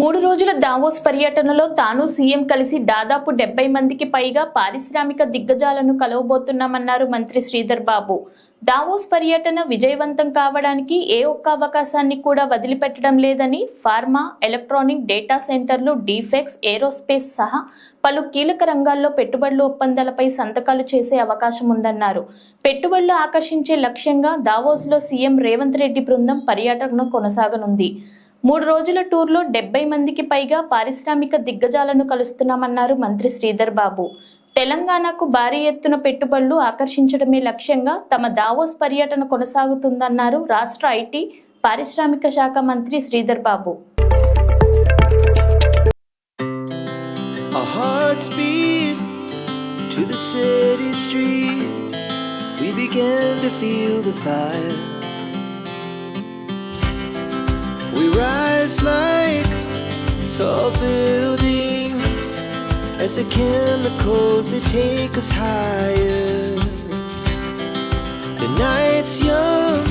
మూడు రోజుల దావోస్ పర్యటనలో తాను సీఎం కలిసి దాదాపు డెబ్బై మందికి పైగా పారిశ్రామిక దిగ్గజాలను కలవబోతున్నామన్నారు మంత్రి శ్రీధర్ బాబు. దావోస్ పర్యటన విజయవంతం కావడానికి ఏ ఒక్క అవకాశాన్ని కూడా వదిలిపెట్టడం లేదని ఫార్మా ఎలక్ట్రానిక్ డేటా సెంటర్లు డీఫెక్స్ ఏరోస్పేస్ సహా పలు కీలక రంగాల్లో పెట్టుబడుల ఒప్పందాలపై సంతకాలు చేసే అవకాశం ఉందన్నారు. పెట్టుబడులు ఆకర్షించే లక్ష్యంగా దావోస్లో సీఎం రేవంత్ రెడ్డి బృందం పర్యటన కొనసాగనుంది. మూడు రోజుల టూర్లో డెబ్బై మందికి పైగా పారిశ్రామిక దిగ్గజాలను కలుస్తున్నామన్నారు మంత్రి శ్రీధర్ బాబు తెలంగాణకు భారీ ఎత్తున పెట్టుబడులు ఆకర్షించడమే లక్ష్యంగా తమ దావోస్ పర్యటన కొనసాగుతుందన్నారు రాష్ట్ర ఐటీ పారిశ్రామిక శాఖ మంత్రి Sridhar Babu to the city streets. We began to feel the fire. Tall buildings as the chemicals they take us higher. The night's young.